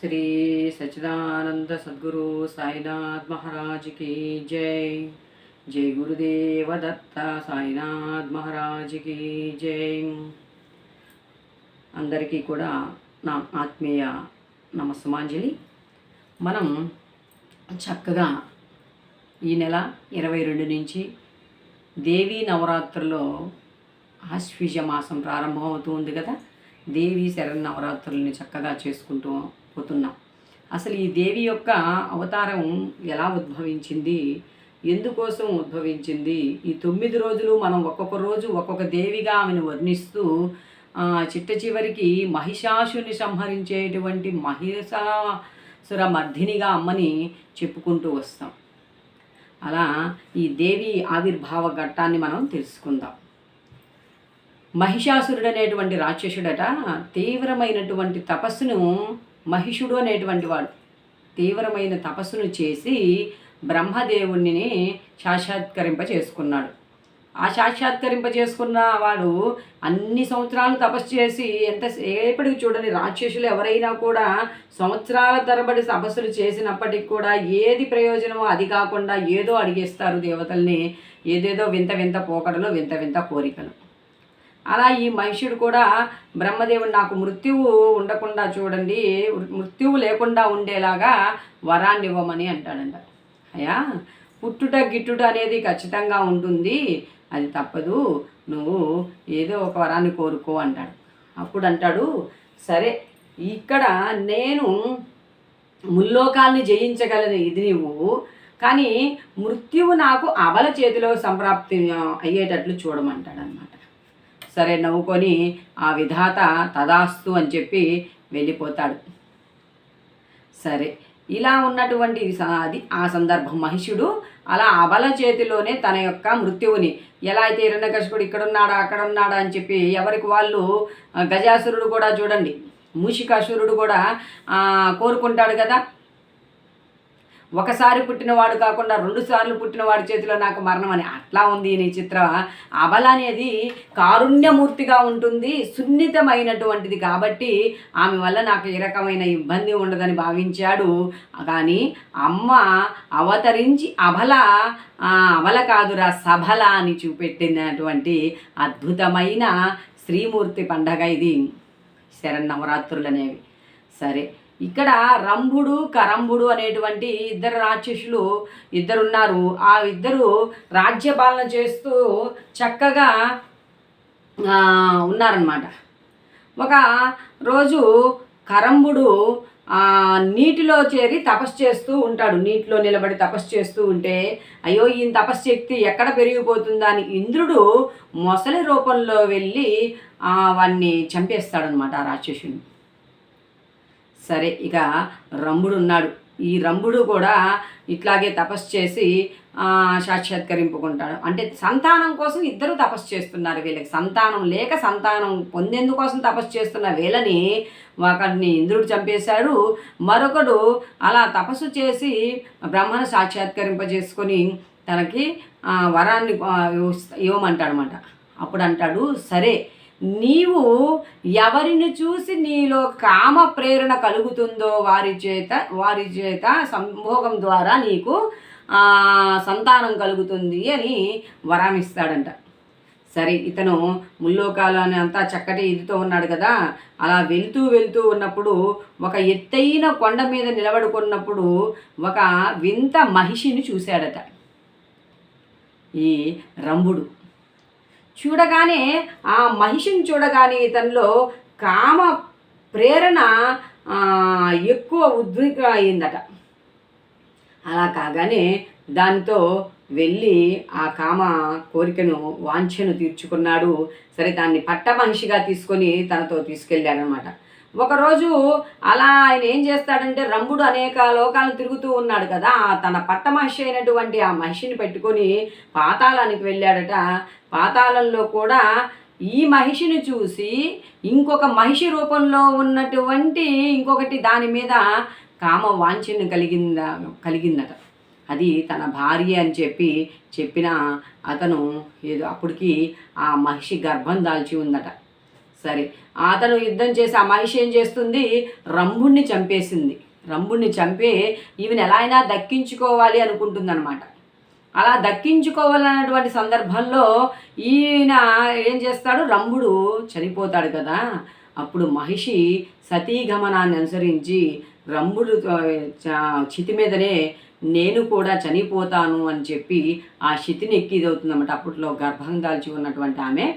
శ్రీ సచిదానంద సద్గురు సాయినాథ్ మహారాజ్కి జై. జై గురుదేవ దత్త సాయినాథ్ మహారాజ్కి జై. అందరికీ కూడా నా ఆత్మీయ నమస్మాంజలి మనం చక్కగా ఈ నెల ఇరవై రెండు నుంచి దేవీ నవరాత్రుల్లో ఆశ్వీజ మాసం ప్రారంభమవుతూ ఉంది కదా. దేవి శరన్నవరాత్రుల్ని చక్కగా చేసుకుంటూ పోతున్నాం అసలు ఈ దేవి యొక్క అవతారం ఎలా ఉద్భవించింది? ఎందుకోసం ఉద్భవించింది? ఈ తొమ్మిది రోజులు మనం ఒక్కొక్క రోజు ఒక్కొక్క దేవిగా ఆమెను వర్ణిస్తూ చిట్ట చివరికి మహిషాసుని సంహరించేటువంటి మహిషాసుర మర్ధినిగా అమ్మని చెప్పుకుంటూ వస్తాం. అలా ఈ దేవి ఆవిర్భావ ఘట్టాన్ని మనం తెలుసుకుందాం. మహిషాసురుడు అనేటువంటి రాక్షసుడట తీవ్రమైనటువంటి తపస్సును మహిషుడు అనేటువంటి వాడు. తీవ్రమైన తపస్సును చేసి బ్రహ్మదేవుణ్ణి సాక్షాత్కరింప చేసుకున్నాడు ఆ సాక్షాత్కరింప చేసుకున్న వాడు అన్ని సంవత్సరాలు తపస్సు చేసి ఎంతసేపటికి చూడని రాక్షసులు ఎవరైనా కూడా సంవత్సరాల తరబడి తపస్సులు చేసినప్పటికి కూడా ఏది ప్రయోజనమో అది కాకుండా ఏదో అడిగేస్తారు దేవతల్ని. ఏదేదో వింత వింత పోకడలు వింత వింత కోరికలు. అలా ఈ మహిషుడు కూడా బ్రహ్మదేవుడు నాకు మృత్యువు ఉండకుండా చూడండి మృత్యువు లేకుండా ఉండేలాగా వరాన్ని ఇవ్వమని అంటాడంట. అయ్యా పుట్టుట గిట్టుట అనేది ఖచ్చితంగా ఉంటుంది అది తప్పదు నువ్వు ఏదో ఒక వరాన్ని కోరుకో అంటాడు. అప్పుడు అంటాడు సరే ఇక్కడ నేను ముల్లోకాల్ని జయించగలను ఇది నువ్వు కానీ మృత్యువు నాకు అబల చేతిలో సంప్రాప్తి అయ్యేటట్లు చూడమంటాడు అనమాట సరే నవ్వుకొని ఆ విధాత తదాస్తు అని చెప్పి వెళ్ళిపోతాడు. సరే ఇలా ఉన్నటువంటి అది ఆ సందర్భం. మహిషుడు అలా అబల చేతిలోనే తన యొక్క మృత్యువుని ఎలా అయితే హిరణ్యకశిపుడు ఇక్కడ ఉన్నాడా అక్కడ ఉన్నాడా అని చెప్పి ఎవరికి వాళ్ళు గజాసురుడు కూడా చూడండి మూషికాసురుడు కూడా కోరుకుంటాడు కదా. ఒకసారి పుట్టినవాడు కాకుండా రెండు సార్లు పుట్టినవాడి చేతిలో నాకు మరణం అని అట్లా ఉంది నీ చిత్ర. అబల అనేది కారుణ్యమూర్తిగా ఉంటుంది సున్నితమైనటువంటిది కాబట్టి ఆమె వల్ల నాకు ఏ రకమైన ఇబ్బంది ఉండదని భావించాడు. కానీ అమ్మ అవతరించి అబల అబల కాదురా సబల అని చూపెట్టినటువంటి అద్భుతమైన శ్రీమూర్తి పండగ ఇది. శరన్నవరాత్రులు అనేవి సరే ఇక్కడ రంభుడు కరంభుడు అనేటువంటి ఇద్దరు రాక్షసులు ఇద్దరు ఉన్నారు ఆ ఇద్దరు రాజ్యపాలన చేస్తూ చక్కగా ఉన్నారనమాట ఒక రోజు కరంబుడు నీటిలో చేరి తపస్సు చేస్తూ ఉంటాడు. నీటిలో నిలబడి తపస్సు చేస్తూ ఉంటే అయ్యో ఈయన తపశ్శక్తి ఎక్కడ పెరిగిపోతుందా అని ఇంద్రుడు మొసలి రూపంలో వెళ్ళి వాడిని చంపేస్తాడనమాట ఆ రాక్షసుని. సరే ఇక రంభుడు ఉన్నాడు ఈ రంభుడు కూడా ఇట్లాగే తపస్సు చేసి సాక్షాత్కరింపుకుంటాడు. అంటే సంతానం కోసం ఇద్దరు తపస్సు చేస్తున్నారు వీళ్ళకి. సంతానం లేక సంతానం పొందేందుకోసం తపస్సు చేస్తున్న వీళ్ళని ఒకడిని ఇంద్రుడు చంపేశాడు. మరొకడు అలా తపస్సు చేసి బ్రహ్మను సాక్షాత్కరింపజేసుకొని తనకి వరాన్ని ఇవ్వమంటాడనమాట అప్పుడు అంటాడు సరే నీవు ఎవరిని చూసి నీలో కామ ప్రేరణ కలుగుతుందో వారి చేత వారి చేత సంభోగం ద్వారా నీకు సంతానం కలుగుతుంది అని వరం ఇస్తాడంట. సరే ఇతను ముల్లోకాలని అంతా చక్కటి ఇదితో ఉన్నాడు కదా. అలా వెళ్తూ వెళ్తూ ఉన్నప్పుడు ఒక ఎత్తైన కొండ మీద నిలబడుకున్నప్పుడు ఒక వింత మహిషిని చూశాడట. ఈ రంభుడు. చూడగానే ఆ మహిషిని చూడగానే ఇతనిలో కామ ప్రేరణ ఎక్కువ ఉద్విగ్న అయిందట. అలా కాగానే దానితో వెళ్ళి ఆ కామ కోరికను వాంఛను తీర్చుకున్నాడు. సరే దాన్ని పట్ట మనిషిగా తీసుకొని తనతో తీసుకెళ్ళాడనమాట. ఒకరోజు అలా ఆయన ఏం చేస్తాడంటే రంభుడు అనేక లోకాలను తిరుగుతూ ఉన్నాడు కదా. తన పట్ట మహిషి అయినటువంటి ఆ మహిషిని పెట్టుకొని పాతాళానికి వెళ్ళాడట. పాతాళంలో కూడా ఈ మహిషిని చూసి ఇంకొక మహిషి రూపంలో ఉన్నటువంటి ఇంకొకటి దాని మీద కామ వాంఛను కలిగింద కలిగిందట. అది తన భార్య అని చెప్పి చెప్పిన అతను ఏదో అప్పటికి ఆ మహిషి గర్భం దాల్చి ఉందట. సరే అతను యుద్ధం చేసి ఆ మహిషి ఏం చేస్తుంది రంభుణ్ణి చంపేసింది. రంభుణ్ణి చంపే ఈమెను ఎలా అయినా దక్కించుకోవాలి అనుకుంటుందన్నమాట. అలా దక్కించుకోవాలన్నటువంటి సందర్భంలో ఈయన ఏం చేస్తాడు? రంభుడు చనిపోతాడు కదా. అప్పుడు మహిషి సతీగమనాన్ని అనుసరించి రంభుడు చ- చితి మీదనే నేను కూడా చనిపోతాను అని చెప్పి ఆ శితిని ఎక్కిదవుతుందన్నమాట. అప్పట్లో గర్భం దాల్చి ఉన్నటువంటి ఆమె.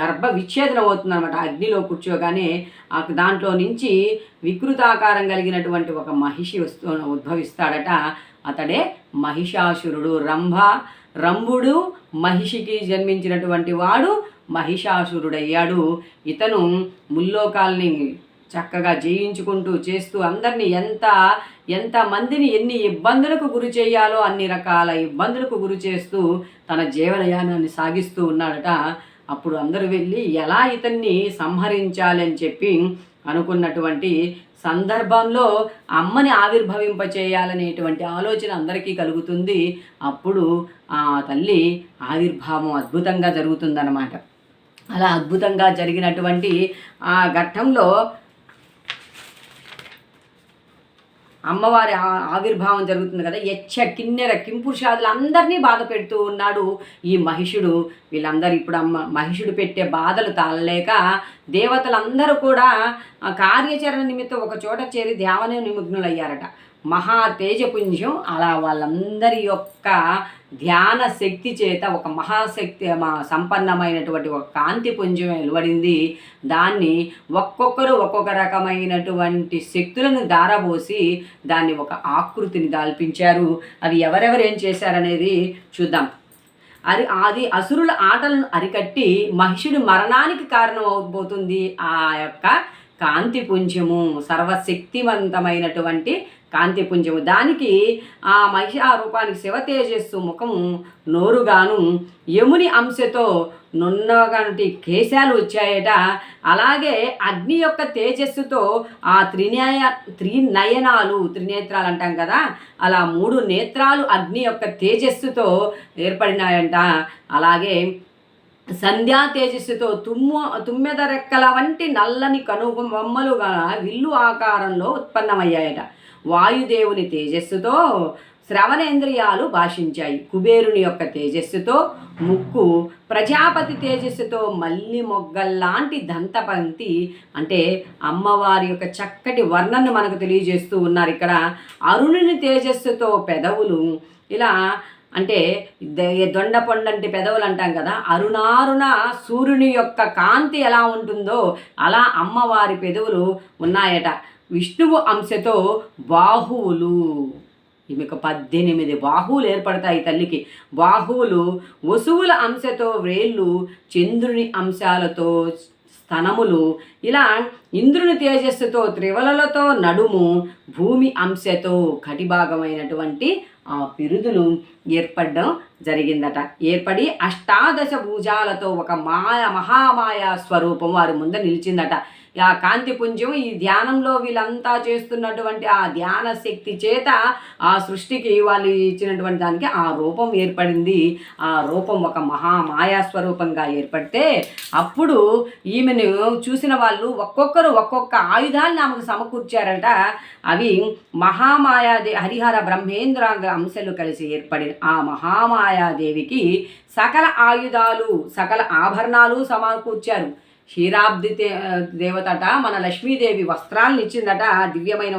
గర్భ విచ్ఛేదనం అవుతుందన్నమాట. అగ్నిలో కూర్చోగానే ఆ దాంట్లో నుంచి వికృతాకారం కలిగినటువంటి ఒక మహిషి వస్తు ఉద్భవిస్తాడట. అతడే మహిషాసురుడు. రంభ రంభుడు మహిషికి జన్మించినటువంటి వాడు మహిషాసురుడయ్యాడు. ఇతను ముల్లోకాల్ని చక్కగా జయించుకుంటూ చేస్తూ అందరినీ ఎంత ఎంత మందిని ఎన్ని ఇబ్బందులకు గురి చేయాలో అన్ని రకాల ఇబ్బందులకు గురి చేస్తూ తన జీవనయానాన్ని సాగిస్తూ ఉన్నాడట. అప్పుడు అందరూ వెళ్ళి ఎలా ఇతన్ని సంహరించాలి అని చెప్పి అనుకున్నటువంటి సందర్భంలో అమ్మని ఆవిర్భవింప చేయాలనేటువంటి ఆలోచన అందరికీ కలుగుతుంది. అప్పుడు ఆ తల్లి ఆవిర్భావం అద్భుతంగా జరుగుతుందన్నమాట. అలా అద్భుతంగా జరిగినటువంటి ఆ ఘట్టంలో అమ్మవారి ఆవిర్భావం జరుగుతుంది కదా. యచ్చ కిన్నెర కింపురుషాదులు అందరినీ బాధ పెడుతూ ఉన్నాడు ఈ మహిషుడు. వీళ్ళందరూ ఇప్పుడు అమ్మ మహిషుడు పెట్టే బాధలు తాళలేక దేవతలందరూ కూడా ఆ కార్యాచరణ నిమిత్తం ఒక చోట చేరి దేవనే నిమగ్నులయ్యారట మహా తేజపుంజం అలా వాళ్ళందరి యొక్క ధ్యాన శక్తి చేత ఒక మహాశక్తి మా సంపన్నమైనటువంటి ఒక కాంతి పుంజం వెలువడింది. దాన్ని ఒక్కొక్కరు ఒక్కొక్క రకమైనటువంటి శక్తులను దారబోసి దాన్ని ఒక ఆకృతిని దాల్పించారు. అవి ఎవరెవరు ఏం చేశారనేది చూద్దాం. అది అది అసురుల ఆటలను అరికట్టి మహిషుడి మరణానికి కారణం అవబోతుంది ఆ యొక్క కాంతి పుంజము. సర్వశక్తివంతమైనటువంటి కాంతిపుంజము దానికి ఆ మహిష రూపానికి శివ తేజస్సు ముఖము నోరుగాను యముని అంశతో నున్నగంటి కేశాలు వచ్చాయట. అలాగే అగ్ని యొక్క తేజస్సుతో ఆ త్రినయ త్రినయనాలు త్రినేత్రాలు అంటాం కదా అలా మూడు నేత్రాలు అగ్ని యొక్క తేజస్సుతో ఏర్పడినాయంట. అలాగే సంధ్యా తేజస్సుతో తుమ్ము తుమ్మెద రెక్కల వంటి నల్లని కనుబొమ్మలుగా విల్లు ఆకారంలో ఉత్పన్నమయ్యాయట. వాయుదేవుని తేజస్సుతో శ్రవణేంద్రియాలు భాషించాయి. కుబేరుని యొక్క తేజస్సుతో ముక్కు ప్రజాపతి తేజస్సుతో మల్లి మొగ్గల్లాంటి దంతపంక్తి అంటే అమ్మవారి యొక్క చక్కటి వర్ణను మనకు తెలియజేస్తూ ఉన్నారు ఇక్కడ. అరుణుని తేజస్సుతో పెదవులు ఇలా అంటే దొండపొండంటి పెదవులు అంటాం కదా అరుణారుణ సూర్యుని యొక్క కాంతి ఎలా ఉంటుందో అలా అమ్మవారి పెదవులు ఉన్నాయట. విష్ణువు అంశతో బాహువులు. ఈమెకు పద్దెనిమిది బాహువులు ఏర్పడతాయి తల్లికి. బాహువులు వసువుల అంశతో వ్రేళ్ళు చంద్రుని అంశాలతో స్తనములు ఇలా ఇంద్రుని తేజస్సుతో త్రివలలతో నడుము భూమి అంశతో కటిభాగమైనటువంటి ఆ పిరుదులు ఏర్పడడం జరిగిందట. ఏర్పడి అష్టాదశ భూజాలతో ఒక మాయ మహామాయా స్వరూపం వారి ముందు నిలిచిందట. ఆ కాంతి పుంజం ఈ ధ్యానంలో వీళ్ళంతా చేస్తున్నటువంటి ఆ ధ్యాన శక్తి చేత ఆ సృష్టికి వాళ్ళు ఇచ్చినటువంటి దానికి ఆ రూపం ఏర్పడింది. ఆ రూపం ఒక మహామాయా స్వరూపంగా ఏర్పడితే అప్పుడు ఈమెను చూసిన వాళ్ళు ఒక్కొక్కరు ఒక్కొక్క ఆయుధాలను ఆమెకు సమకూర్చారట. అవి మహామాయాదే హరిహర బ్రహ్మేంద్రాంగ అంశాలు కలిసి ఏర్పడిన ఆ మహామాయాదేవికి సకల ఆయుధాలు సకల ఆభరణాలు సమకూర్చారు. క్షీరాబ్ది దేవతట మన లక్ష్మీదేవి వస్త్రాలను ఇచ్చిందట దివ్యమైన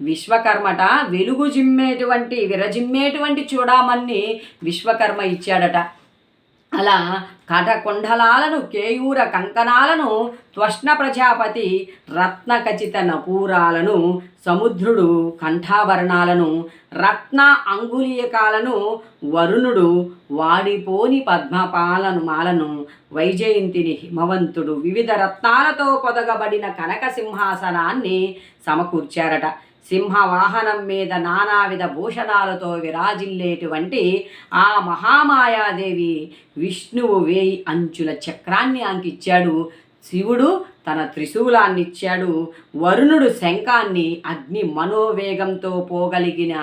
విశ్వకర్మట. వెలుగు జిమ్మేటువంటి విరజిమ్మేటువంటి చూడామన్ని విశ్వకర్మ ఇచ్చాడట. అలా కటకొండలాలను కేయూర కంకణాలను త్వష్ణ ప్రజాపతి రత్న ఖచిత నపూరాలను సముద్రుడు కంఠాభరణాలను రత్న అంగులీయకాలను వరుణుడు వాడిపోని పద్మపాలను మాలను వైజయంతిని హిమవంతుడు వివిధ రత్నాలతో పొదగబడిన కనక సింహాసనాన్ని సమకూర్చారట. సింహ వాహనం మీద నానావిధ భూషణాలతో విరాజిల్లేటువంటి ఆ మహామాయాదేవి విష్ణువు వేయి అంచుల చక్రాన్ని అంకిచ్చాడు శివుడు తన త్రిశూలాన్ని ఇచ్చాడు వరుణుడు శంఖాన్ని అగ్ని మనోవేగంతో పోగలిగిన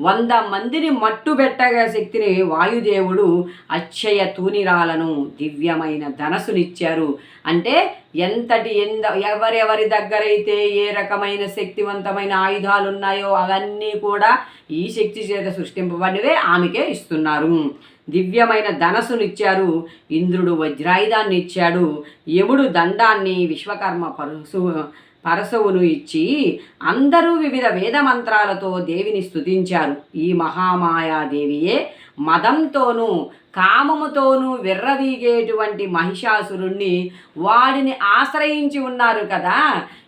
వంద మందిని మట్టుబెట్టగా శక్తిని వాయుదేవుడు అక్షయ తూనిరాలను దివ్యమైన ధనసునిచ్చారు అంటే ఎంతటి ఎంద ఎవరెవరి దగ్గరైతే ఏ రకమైన శక్తివంతమైన ఆయుధాలు ఉన్నాయో అవన్నీ కూడా ఈ శక్తి చేత సృష్టింపబడివే ఆమెకే ఇస్తున్నారు. దివ్యమైన ధనసునిచ్చారు ఇంద్రుడు వజ్రాయుధాన్ని ఇచ్చాడు యముడు దండాన్ని విశ్వకర్మ పరశు పరశువును ఇచ్చి అందరూ వివిధ వేద మంత్రాలతో దేవిని స్తుతించారు. ఈ మహామాయాదేవియే మదంతోనూ కామముతోనూ విర్రవీగేటువంటి మహిషాసురుణ్ణి వాడిని ఆశ్రయించి ఉన్నారు కదా.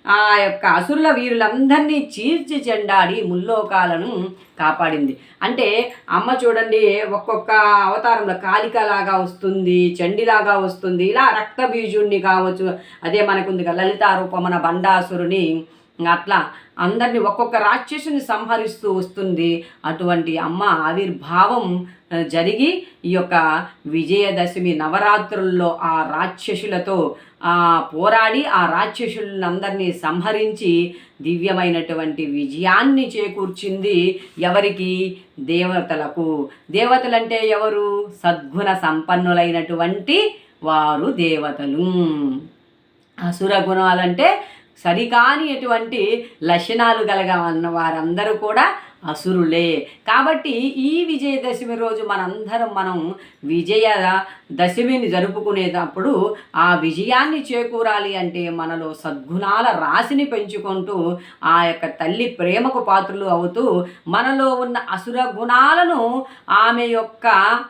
ఆ యొక్క అసురుల వీరులందరినీ చీల్చి చెండాడి ముల్లోకాలను కాపాడింది. అంటే అమ్మ చూడండి ఒక్కొక్క అవతారంలో కాళికలాగా వస్తుంది చండిలాగా వస్తుంది ఇలా రక్తబీజుణ్ణి కావచ్చు. అదే మనకుంది కదా రూపమన బండాసురుని అట్లా అందరిని ఒక్కొక్క రాక్షసుని సంహరిస్తూ వస్తుంది. అటువంటి అమ్మ ఆవిర్భావం జరిగి ఈ యొక్క విజయదశమి నవరాత్రుల్లో ఆ రాక్షసులతో పోరాడి ఆ రాక్షసులందరినీ సంహరించి దివ్యమైనటువంటి విజయాన్ని చేకూర్చింది ఎవరికి? దేవతలకు. దేవతలంటే ఎవరు? సద్గుణ సంపన్నులైనటువంటి వారు దేవతలు. అసుర గుణాలంటే సరికాని ఎటువంటి లక్షణాలు కలగవన్న ఉన్న వారందరూ కూడా అసురులే. కాబట్టి ఈ విజయదశమి రోజు మనందరం మనం విజయ దశమిని జరుపుకునేటప్పుడు ఆ విజయాన్ని చేకూరాలి అంటే మనలో సద్గుణాల రాశిని పెంచుకుంటూ ఆ యొక్క తల్లి ప్రేమకు పాత్రలు అవుతూ మనలో ఉన్న అసుర గుణాలను ఆమె యొక్క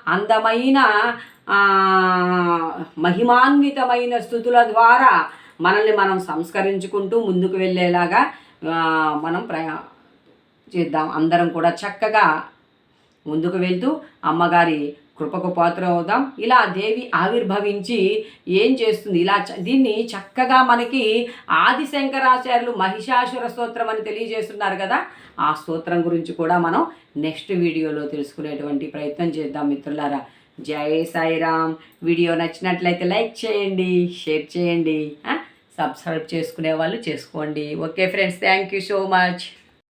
అందమైన మహిమాన్వితమైన స్థుతుల ద్వారా మనల్ని మనం సంస్కరించుకుంటూ ముందుకు వెళ్ళేలాగా మనం ప్రయా చేద్దాం. అందరం కూడా చక్కగా ముందుకు వెళ్తూ అమ్మగారి కృపకు పాత్ర అవుదాం ఇలా దేవి ఆవిర్భవించి ఏం చేస్తుంది? ఇలా దీన్ని చక్కగా మనకి ఆది శంకరాచార్యులు మహిషాసుర స్తోత్రం అని తెలియజేస్తున్నారు కదా. ఆ స్తోత్రం గురించి కూడా మనం నెక్స్ట్ వీడియోలో తెలుసుకునేటువంటి ప్రయత్నం చేద్దాం మిత్రులారా. జై సాయిరామ్. వీడియో నచ్చినట్లయితే లైక్ చేయండి షేర్ చేయండి. సబ్స్క్రైబ్ చేసుకునే వాళ్ళు చేసుకోండి. Okay friends thank you so much.